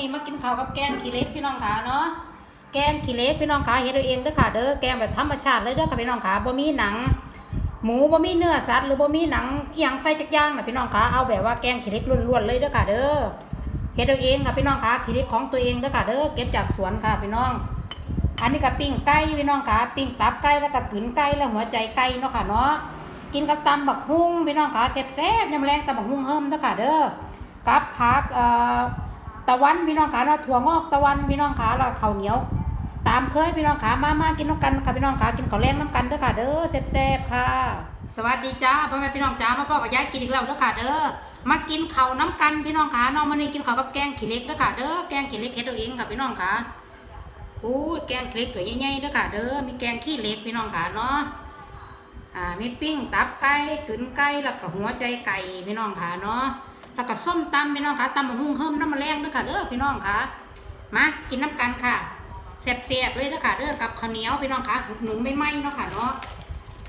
นี้มากินข้าวกับแกงขี้เล็กพี่น้องขาเนาะแกงขี้เล็กพี่น้องขาเฮ็ดเอาเองเด้อค่ะเด้อแกงแบบธรรมชาติเลยเด้อค่ะพี่น้องขาบ่มีหนัง หมูบ่มีเนื้อสัตว์หรือบ่มีหนังอีหยังใส่จักอย่างน่ะพี่น้องขาเอาแบบว่าแกงขี้เล็กล้วนๆเลยเด้อค่ะเด้อเฮ็ดเอาเองค่ะพี่น้องขาขี้เล็กของตัวเองเด้อค่ะเด้อเก็บจากสวนค่ะพี่น้อง อันนี้ก็ปิ้งไก่พี่น้องขาปิ้งตับไก่แล้วก็กลืนไก่แล้วหัวใจไก่เนาะค่ะเนาะกินกับตำบักฮุ่งพี่น้องขาแซ่บๆยำแรงตำบักฮุ่งเฮิมเด้อค่ะเด้อกับผักเอ่อ ตะวันพี่น้องขาเนาถั่วงอกตะวันพี่น้องขาแล้วข้าวเหนียว ตามเคยพี่น้องขามามากินน้ำกันค่ะพี่น้องขากินข้าวแรงน้ำกันเด้อค่ะ เด้อแซ่บๆค่ะ สวัสดีจ้าพ่อแม่พี่น้องจ้ามาพ่อกับยายกินอีกแล้วเด้อค่ะเด้อมากินข้าวน้ำกันพี่น้องขาเนาะมื้อนี้กินข้าวกับแกงขี้เล็กเด้อค่ะเด้อแกงขี้เล็กเฮ็ดเอาเองค่ะพี่น้องขาโอ้ยแกงเล็กตัวใหญ่ๆเด้อค่ะ เด้อมีแกงขี้เล็กพี่น้องค่ะเนาะอ่ามีปิ้งตับไก่กึนไก่แล้วก็หัวใจไก่พี่น้องค่ะเนาะ แล้วก็ส้มตำพี่น้องค่ะตำมะฮุ่งเฮิมน้ำมะแรงด้อค่ะเด้อพี่น้องค่ะมากินน้ำกันค่ะแซ่บๆเลยเด้อค่ะเด้อกับข้าวเหนียวพี่น้องค่ะหนึ่งไม่ไหม้เนาะค่ะเนาะ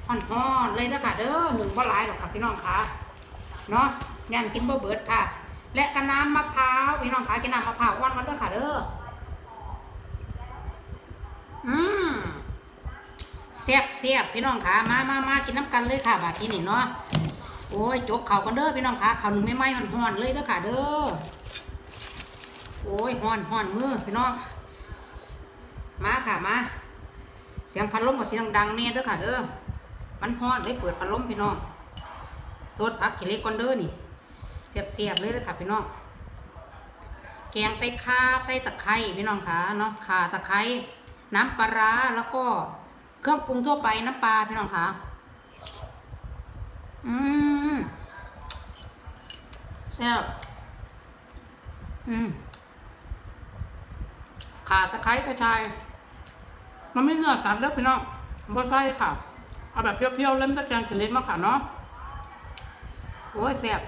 ห่อนๆเลยเด้อค่ะเด้อหนึ่งบ่หลายหรอกค่ะพี่น้องค่ะเนาะยันกินบ่เบิดค่ะ และกระน้ำมะพร้าวพี่น้องค่ะกินน้ำมะพร้าวว่านกันเด้อค่ะเด้ออืมเสียบเสียบพี่น้องขามามามากินน้ำกันเลยค่ะบาทีนี่เนาะ โอ้ยจกเข่ากันเด้อพี่น้องขาเข่าหนึ่งไม่ไหม้ห่อนๆเลยเด้อค่ะ เด้อโอ้ยห่อนห่อนมือพี่น้องมาค่ะมาเสียงพัดลมกับเสียงดังเนี่ยเด้อค่ะ เด้อมันห่อนเลยเปิดพัดลมพี่น้องสดผักขี้เล็กก่อนเด้อนี่เสียบเสียบเลยเด้อค่ะพี่น้องแกงใส่ข่าใส่ตะไคร้พี่น้องขาเนาะข่าตะไคร้น้ำปลาร้าแล้วก็เครื่องปรุงทั่วไปน้ำปลาพี่น้องคะอืม แซ่บอืมขาตะไคร้กระชาย มันไม่เนื้อสัตว์แล้วพี่น้องบ่ใส่ค่ะ เอาแบบเพียวๆเล่มตะแกรงเล็กมาค่ะเนาะ โอ้ยแซ่บ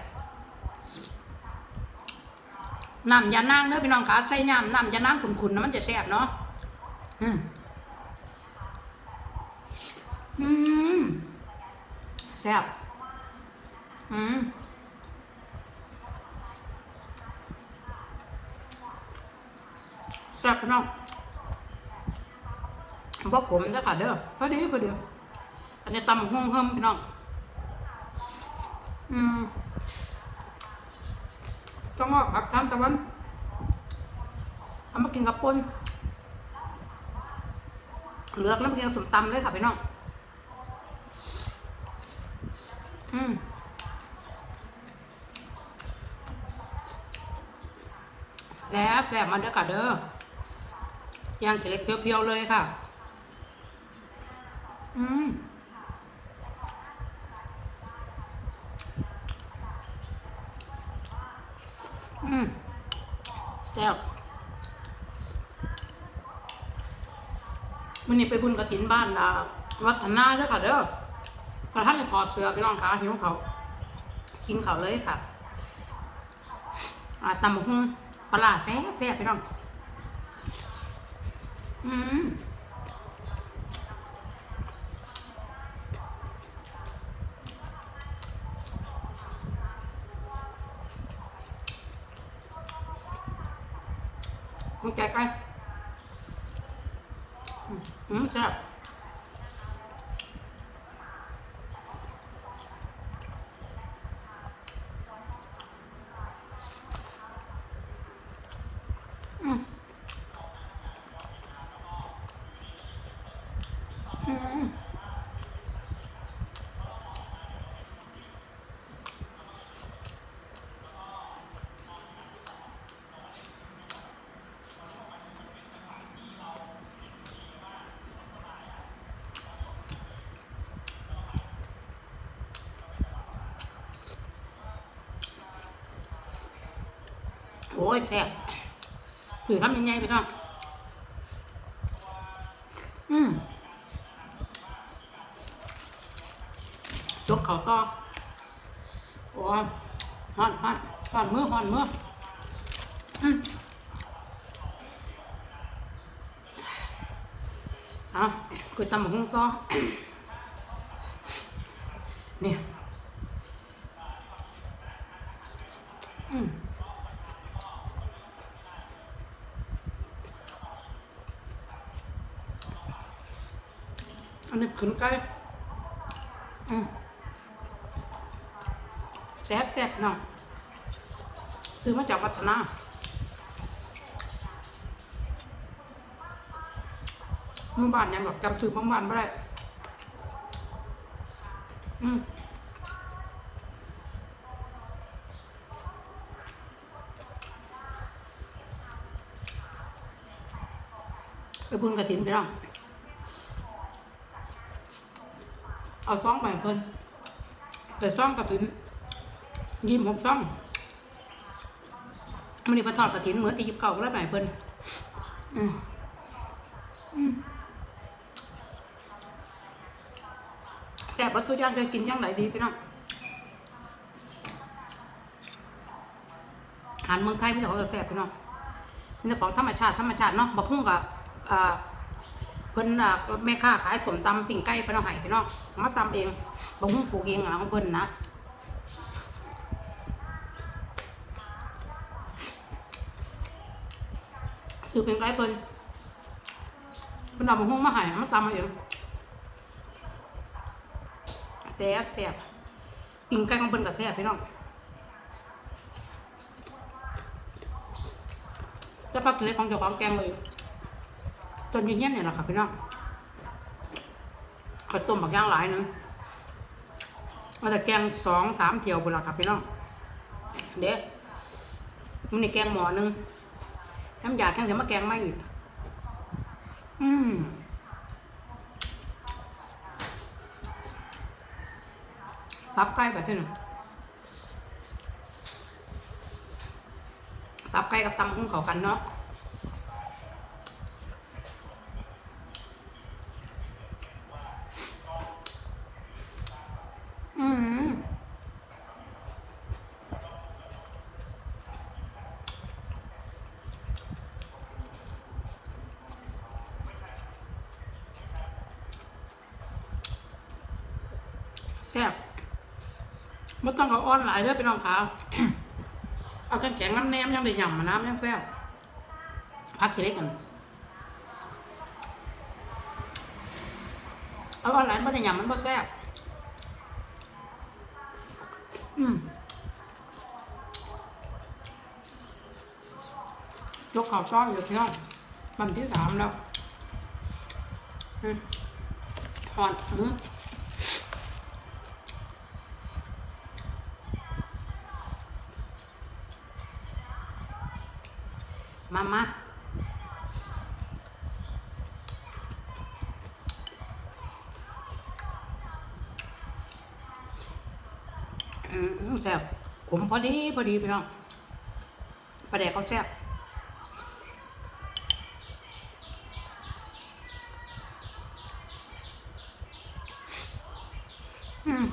น้ำยานางเด้อพี่น้องคะใส่น้ำน้ำยานางขุนๆนะมันจะแซ่บเนาะ อืมอืมแซ่บอืม แซ่บพี่น้องบ่ขมเด้อค่ะเด้อพอดีพอดีอันนี้ตำห้องเฮิมพี่น้อง อืมต้องว่าผักทานตะวันเอามากินกับปนเลือกน้ำเพียงสมตำเลยค่ะพี่น้อง อืมแซ่บแซ่บมาเด้อค่ะเด้อ ย่างเกล็ดเพียวๆเลยค่ะ อืมอืมแซ่บมันนี่ไปบุญกระถินบ้านาวัฒนาด้อค่ะเด้อกระท่านเลยถอดเสื้อพี่น้องคะหิวเขา กินเขาเลยค่ะ อ่าตำบักหุ่งปลาแซ่บแซ่บพี่น้อง อืมมึงใจไกลอืมแซ่บ อ้ยแซ่บถือทำยังไงพี่น้องอืมจกเขาต่อโอ้ฮอนฮอนฮอนมือฮอนมืออืมเอาคุยตำหมกหุ้งต่อเนี่ยอืม อันนี้ขึ้นใกล้แซ่บแซ่บเนาะซื้อมาจากวัฒนาหมู่บ้านยังแบบจำซื้อหมู่บ้านไม่ได้ อืมไปบุญกระถินไปน้อง เอาซองไปให้เพิ่นแต่ซองกระถินยี่สิบหกซองมันนี่ไปทอดกระถินเหมือนที่ยิบเก่าก็แล้วไปให้เพิ่นอืมอืมแซ่บวัตถุย่างจะกินย่างไหนดีพี่น้องอาหารเมืองไทยไม่ใช่ของแซ่บพี่น้องมีแต่ของธรรมชาติธรรมชาติเนาะบักหุ่งกับอ่า เพิ่นแม่ค้าขายสมตำปิ่งไก่เพิ่นเอาให้พี่น้องมาตำเองบักหุ่งปลูกเองอะของเพิ่นนะซื้อปิ่งไก่เพิ่นเพิ่นเอาบักหุ่งมาให้มาตำมาเองแซ่บแซ่บปิ่งไก่ของเพิ่นก็แซ่บพี่น้องจะพักเล็กของเจ้าของแกงเลย จนอยังเงี้ยเนี่ยแหละค่ะพี่น้องก็ต้มบักย่างหลายนึงมาแต่แกงสองสามเที่ยวบุละค่ะพี่น้องเดี๋ยวมันในแกงหมอนึงน้ำยาแกงจะมาแกงไม่อีกอืมตับไก่แบบที่หนึ่งตับไก่กับตำกุ้งเขากันเนาะอืม แซ่บไม่ต้องเอาอ้อนหลายเด้อพี่น้องขาวเอาแข็งๆน้ำแนมยังได้ยำมาน้ำยังแซ่บพักขี้เล็กกันเอาอะไรไม่ได้ยำมันบ่แซ่บอืมยกข่าวซ้อนอยู่ที่น้องวันที่สามแล้วอืมหอนอืม มามาอืมแซ่บขมพอดีพอดีพี่น้องปลาแดกเขาแซ่บอืม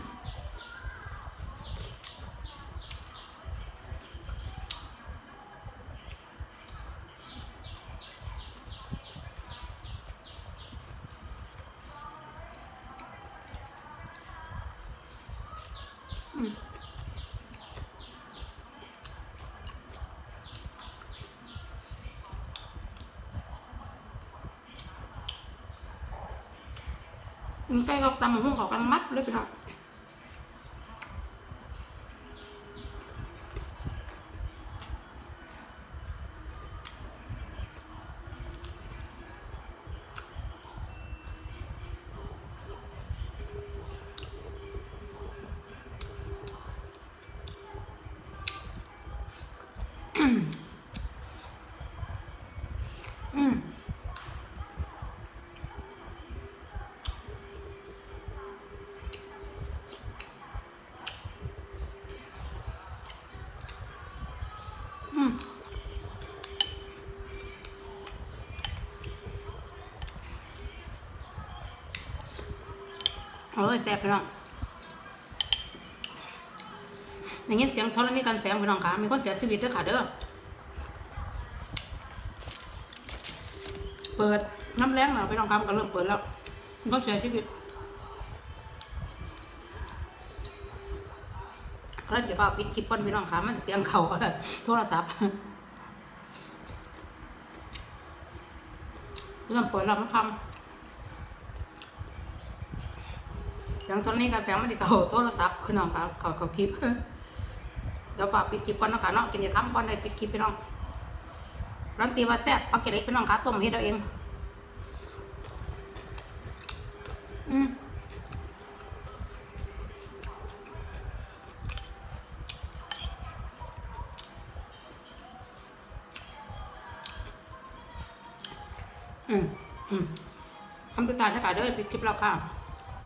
กินไก่กับตำบักหุ่งเขากันมัดเลยพี่น้องอืม อืม เอ้ยแซ่บพี่น้องอย่างนี้เสียงทรนี่กันแสงพี่น้องค่ะมีคนเสียชีวิตด้วยค่ะเด้อเปิดน้ำแรงแล้วพี่น้องครับก็เริ่มเปิดแล้วมีคนเสียชีวิตก็เลยเสียฟ้าปิดคลิปก่อนพี่น้องค่ะมันเสียงเขาโทรศัพท์เริ่มเปิดแล้วมันคำ สียงตอนนี้กับเสียงมันที่เขาโทรศัพท์พี่น้องค่ะเขาเขาคลิปเดี๋ยวฝากปิดคลิปก่อนนะคะเนาะกินยาค้ำก่อนเลยปิดคลิปพี่น้องรันตีว่าแซ่บปักเกล็ดพี่น้องค่ะต้มเฮ็ดเอาเอง อืมอืมอืมคำตุตาถ้าขาเด้อปิดคลิปแล้วค่ะ